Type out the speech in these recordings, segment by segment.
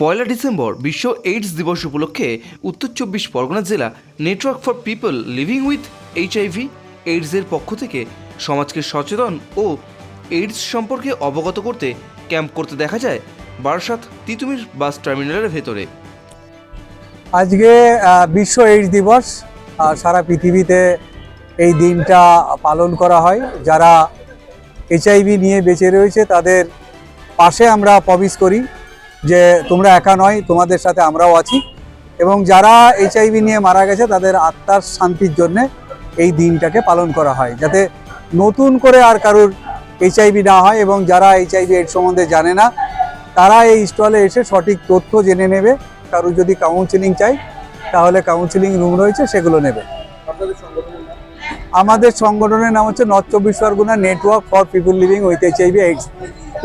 পয়লা December বিশ্ব AIDS দিবস উপলক্ষে উত্তর চব্বিশ পরগনা জেলা network for people living with HIV এইডসের পক্ষ থেকে সমাজকে সচেতন ও এইডস সম্পর্কে অবগত করতে ক্যাম্প করতে দেখা যায় বারাসাত তিতুমির বাস টার্মিনালের ভেতরে। আজকে বিশ্ব এইডস দিবস সারা পৃথিবীতে এই দিনটা পালন করা হয়। যারা এইচআইভি নিয়ে বেঁচে রয়েছে, তাদের পাশে আমরা প্রমিস করি। যে তোমরা একা নয়, তোমাদের সাথে আমরাও আছি। এবং যারা এইচআইভি নিয়ে মারা গেছে, তাদের আত্মার শান্তির জন্যে এই দিনটাকে পালন করা হয়, যাতে নতুন করে আর কারুর এইচআইভি না হয় এবং যারা এইচআইভি এর সম্বন্ধে জানে না, তারা এই স্টলে এসে সঠিক তথ্য জেনে নেবে। কারুর যদি কাউন্সিলিং চাই, তাহলে কাউন্সিলিং রুম রয়েছে, সেগুলো নেবে। আমাদের সংগঠনের নাম হচ্ছে নর্থ চব্বিশ Pargana network for people living with HIV AIDS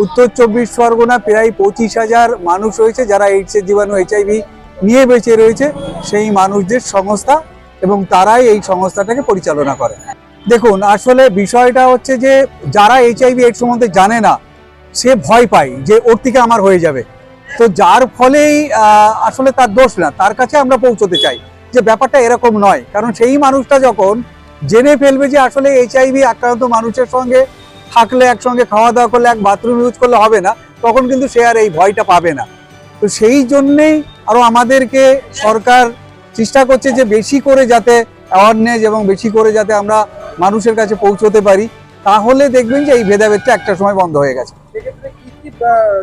উত্তর চব্বিশ পরগনা প্রায় পঁচিশ হাজার মানুষ রয়েছে যারা এইডসের জীবাণু এইচআইভি নিয়ে বেঁচে রয়েছে। সেই মানুষদের সংস্থা এবং তারাই এই সংস্থাটাকে পরিচালনা করে। দেখুন, আসলে বিষয়টা হচ্ছে যে যারা এইচআইভি এইডস সম্বন্ধে জানে না, সে ভয় পায় যে ওর থেকে আমার হয়ে যাবে। তো যার ফলেই আসলে তার দোষ না, তার কাছে আমরা পৌঁছতে চাই। যে ব্যাপারটা এরকম নয়, কারণ সেই মানুষটা যখন জেনে ফেলবে যে আসলে এইচআইভি আক্রান্ত মানুষের সঙ্গে থাকলে একসঙ্গে খাওয়া দাওয়া করলে এক বাথরুম ইউজ করলে হবে না তখন কিন্তু সে আর এই ভয়টা পাবে না। তো সেই জন্যেই আরও আমাদেরকে সরকার চেষ্টা করছে যে বেশি করে যাতে অ্যাওয়ারনেস এবং বেশি করে যাতে আমরা মানুষের কাছে পৌঁছতে পারি তাহলে দেখবেন যে এই ভেদাভেদটা একটা সময় বন্ধ হয়ে গেছে। সেক্ষেত্রে কি কি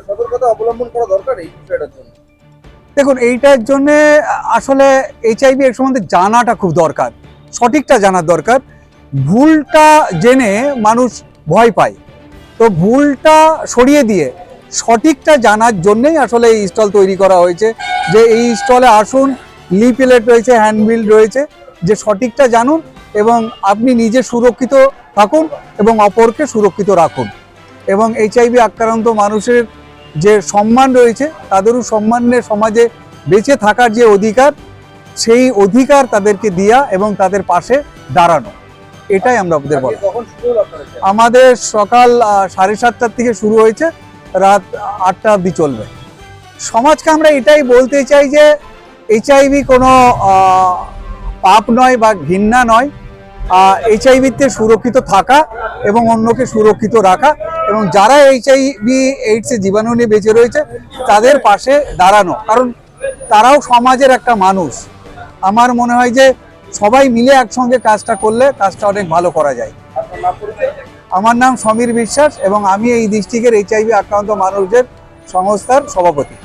সতর্কতা অবলম্বন করা দরকার এই বিষয়টার জন্য? দেখুন এইটার জন্যে আসলে এইচআইভি এর সম্বন্ধে জানাটা খুব দরকার। সঠিকটা জানার দরকার। ভুলটা জেনে মানুষ ভয় পায়। তো ভুলটা সরিয়ে দিয়ে সঠিকটা জানার জন্যেই আসলে এই স্টল তৈরি করা হয়েছে। যে এই স্টলে আসুন লিপলেট রয়েছে হ্যান্ডবিল রয়েছে, যে সঠিকটা জানুন এবং আপনি নিজে সুরক্ষিত থাকুন এবং অপরকে সুরক্ষিত রাখুন। এবং এইচআইভি আক্রান্ত মানুষের যে সম্মান রয়েছে, তাদেরও সম্মানের সমাজে বেঁচে থাকার যে অধিকার সেই অধিকার তাদেরকে দেওয়া এবং তাদের পাশে দাঁড়ানো। এটাই আমরা ওদের বলি? আমাদের সকাল সাড়ে সাতটার থেকে শুরু হয়েছে রাত আটটা অবধি চলবে। সমাজকে আমরা এটাই বলতে চাই যে এইচআইভি কোনো পাপ নয় বা ঘৃণা নয়। এইচআইভিতে সুরক্ষিত থাকা এবং অন্যকে সুরক্ষিত রাখা এবং যারা এইচআইভি এইডসের জীবাণু নিয়ে বেঁচে রয়েছে তাদের পাশে দাঁড়ানো। কারণ তারাও সমাজের একটা মানুষ। আমার মনে হয় যে সবাই মিলে একসঙ্গে কাজটা করলে কাজটা অনেক ভালো করা যায়। আমার নাম সমীর বিশ্বাস এবং আমি এই ডিস্ট্রিক্টের এইচআইভি আক্রান্ত মানুষদের সংস্থার সভাপতি।